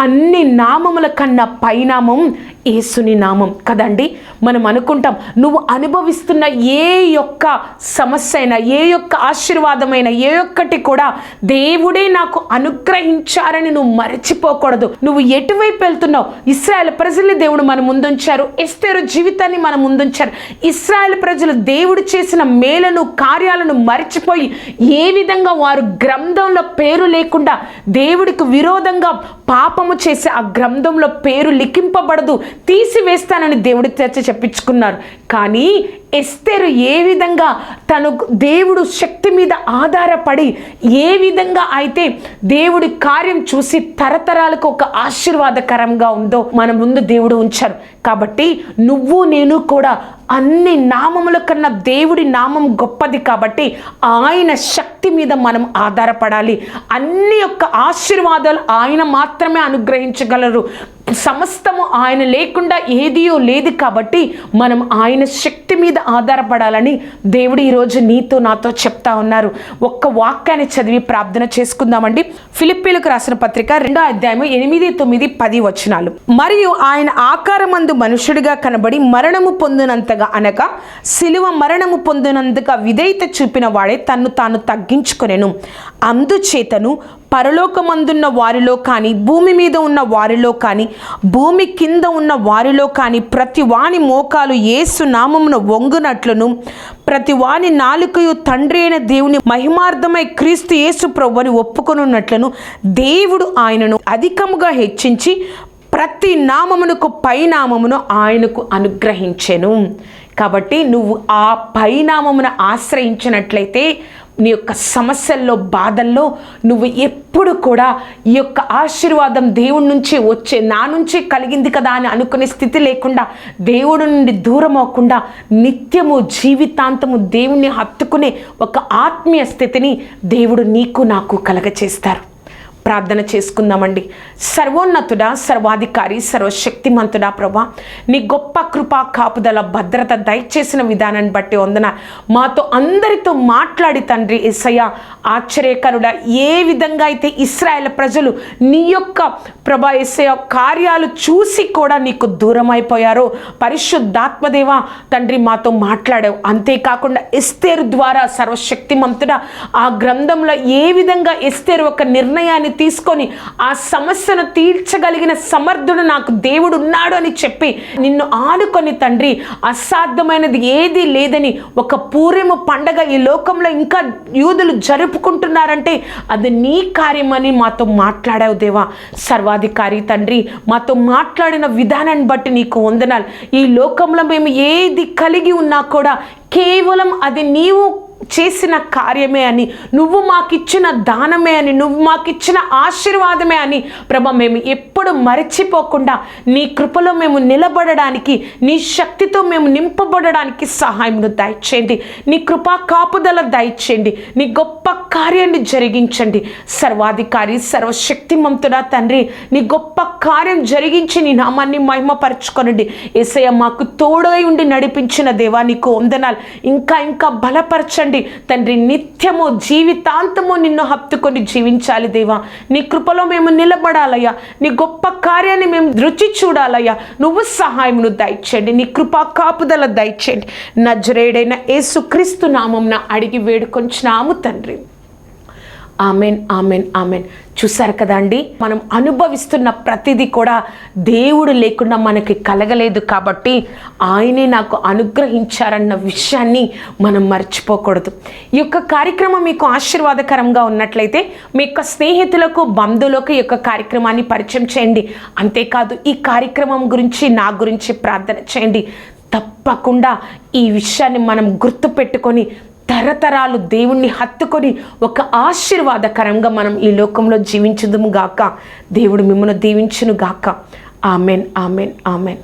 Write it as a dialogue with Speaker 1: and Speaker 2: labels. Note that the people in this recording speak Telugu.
Speaker 1: అన్ని నామముల కన్నా పైనామం ఏసుని నామం కదండి? మనం అనుకుంటాం నువ్వు అనుభవిస్తున్న ఏ యొక్క సమస్య అయినా ఏ యొక్క ఆశీర్వాదమైన ఏ ఒక్కటి కూడా దేవుడే నాకు అనుగ్రహించారని నువ్వు మరచిపోకూడదు. నువ్వు ఎటువైపు వెళ్తున్నావు? ఇస్రాయల్ ప్రజల్ని దేవుడు మన ముందుంచారు. ఎస్తేరు జీవితాన్ని మన ముందుంచారు. ఇస్రాయల్ ప్రజలు దేవుడు చేసిన మేలను కార్యాలను మర్చిపోయి ఏ విధంగా వారు గ్రంథంలో పేరు లేకుండా దేవుడికి విరోధంగా పాపము చేసి ఆ గ్రంథంలో పేరు లిఖింపబడదు. తీసివేస్తానని దేవుడి చర్చ చెప్పించుకున్నారు. కానీ ఎస్తేరు ఏ విధంగా తను దేవుడు శక్తి మీద ఆధారపడి ఏ విధంగా అయితే దేవుడి కార్యం చూసి తరతరాలకు ఒక ఆశీర్వాదకరంగా ఉందో మన ముందు దేవుడు ఉంచారు. కాబట్టి నువ్వు నేను కూడా అన్ని నామముల కన్నా దేవుడి నామం గొప్పది కాబట్టి ఆయన శక్తి మీద మనం ఆధారపడాలి. అన్ని యొక్క ఆశీర్వాదాలు ఆయన మాత్రమే అనుగ్రహించగలరు. సమస్తము ఆయన లేకుండా ఏదియో లేదు కాబట్టి మనం ఆయన శక్తి మీద ఆధారపడాలని దేవుడు ఈరోజు నీతో నాతో చెప్తా ఉన్నారు. ఒక్క వాక్యాన్ని చదివి ప్రార్థన చేసుకుందామండి. ఫిలిప్పీలకు రాసిన పత్రిక రెండో అధ్యాయం ఎనిమిది తొమ్మిది పది వచనాలు. మరియు ఆయన ఆకారమందు మనుషుడిగా కనబడి మరణము పొందినంతగా అనగా శిలువ మరణము పొందినందుగా విధేయత చూపిన వాడే తన్ను తాను తగ్గించుకొనెను. అందుచేతను పరలోకమందున్న వారిలో కానీ భూమి మీద ఉన్న వారిలో కానీ భూమి కింద ఉన్న వారిలో కానీ ప్రతి వాని మోకాలు ఏసు నామమున వంగునట్లును. ప్రతి వాని నాలుకయు తండ్రి అయిన దేవుని మహిమార్థమై క్రీస్తు యేసు ప్రభుని ఒప్పుకొనున్నట్లను. దేవుడు ఆయనను అధికముగా హెచ్చించి ప్రతి నామమునకు పైనామమును ఆయనకు అనుగ్రహించెను. కాబట్టి నువ్వు ఆ పైనామమును ఆశ్రయించినట్లయితే నీ యొక్క సమస్యల్లో బాధల్లో నువ్వు ఎప్పుడు కూడా ఈ యొక్క ఆశీర్వాదం దేవుడి నుంచి వచ్చే నా నుంచి కలిగింది కదా అని అనుకునే స్థితి లేకుండా దేవుడి నుండి దూరం అవ్వకుండా నిత్యము జీవితాంతము దేవుణ్ణి హత్తుకునే ఒక ఆత్మీయ స్థితిని దేవుడు నీకు నాకు కలగచేస్తారు. ప్రార్థన చేసుకుందామండి. సర్వోన్నతుడా సర్వాధికారి సర్వశక్తిమంతుడా ప్రభా నీ గొప్ప కృపా కాపుదల భద్రత దయచేసిన విధానాన్ని బట్టి వందన. మాతో అందరితో మాట్లాడి తండ్రి ఎస్సయ్య ఆశ్చర్యకరుడా ఏ విధంగా అయితే ఇస్రాయేల్ ప్రజలు నీ యొక్క ప్రభా ఎస్సయ్య కార్యాలు చూసి కూడా నీకు దూరం అయిపోయారో పరిశుద్ధాత్మదేవ తండ్రి మాతో మాట్లాడావు. అంతేకాకుండా ఎస్తేరు ద్వారా సర్వశక్తిమంతుడా ఆ గ్రంథంలో ఏ విధంగా ఎస్తేరు ఒక నిర్ణయాన్ని తీసుకొని ఆ సమస్యను తీర్చగలిగిన సమర్థుడు నాకు దేవుడు ఉన్నాడు అని చెప్పి నిన్ను ఆనుకొని తండ్రి అసాధ్యమైనది ఏది లేదని ఒక పూర్ణిమ పండగ ఈ లోకంలో ఇంకా యూదులు జరుపుకుంటున్నారంటే అది నీ కార్యమని మాతో మాట్లాడావు దేవా. సర్వాధికారి తండ్రి మాతో మాట్లాడిన విధానాన్ని బట్టి నీకు వందనాలు. ఈ లోకంలో మేము ఏది కలిగి ఉన్నా కూడా కేవలం అది నీవు చేసిన కార్యమే అని నువ్వు మాకిచ్చిన దానమే అని నువ్వు మాకిచ్చిన ఆశీర్వాదమే అని ప్రభ మేము ఎప్పుడు మరచిపోకుండా నీ కృపలో మేము నిలబడడానికి నీ శక్తితో మేము నింపబడడానికి సహాయమును దయచేయండి. నీ కృపా కాపుదల దయచేయండి. నీ గొప్ప కార్యాన్ని జరిగించండి. సర్వాధికారి సర్వశక్తిమంతుడా తండ్రి నీ గొప్ప కార్యం జరిగించి నీ నామాన్ని మహిమపరచుకొనండి. ఏసయ్య మాకు తోడై ఉండి నడిపించిన దేవా నీకు వందనాలు. ఇంకా ఇంకా బలపరచండి. తండ్రి నిత్యము జీవితాంతము నిన్ను హత్తుకొని జీవించాలి దేవా. నీ కృపలో మేము నిలబడాలయ్యా. నీ గొప్ప కార్యాన్ని మేము రుచి చూడాలయ్యా. నువ్వు సహాయమును దయచేయండి. నీ కృపా కాపుదల దయచేయండి. నజరేడైన యేసుక్రీస్తు నామంన అడిగి వేడుకొంచినాము తండ్రి. Amen amen amen. చూసారు కదండి మనం అనుభవిస్తున్న ప్రతిదీ కూడా దేవుడు లేకుండా మనకి కలగలేదు కాబట్టి ఆయనే నాకు అనుగ్రహించారన్న విషయాన్ని మనం మర్చిపోకూడదు. ఈ యొక్క కార్యక్రమం మీకు ఆశీర్వాదకరంగా ఉన్నట్లయితే మీ యొక్క స్నేహితులకు బంధువులకు ఈ యొక్క కార్యక్రమాన్ని పరిచయం చేయండి. అంతేకాదు ఈ కార్యక్రమం గురించి నా గురించి ప్రార్థన చేయండి. తప్పకుండా ఈ విషయాన్ని మనం గుర్తుపెట్టుకొని తరతరాలు దేవుణ్ణి హత్తుకొని ఒక ఆశీర్వాదకరంగా మనం ఈ లోకంలో జీవించదుము గాక. దేవుడు మిమ్మల్ని దీవించును గాక ఆమెన్ ఆమెన్ ఆమెన్.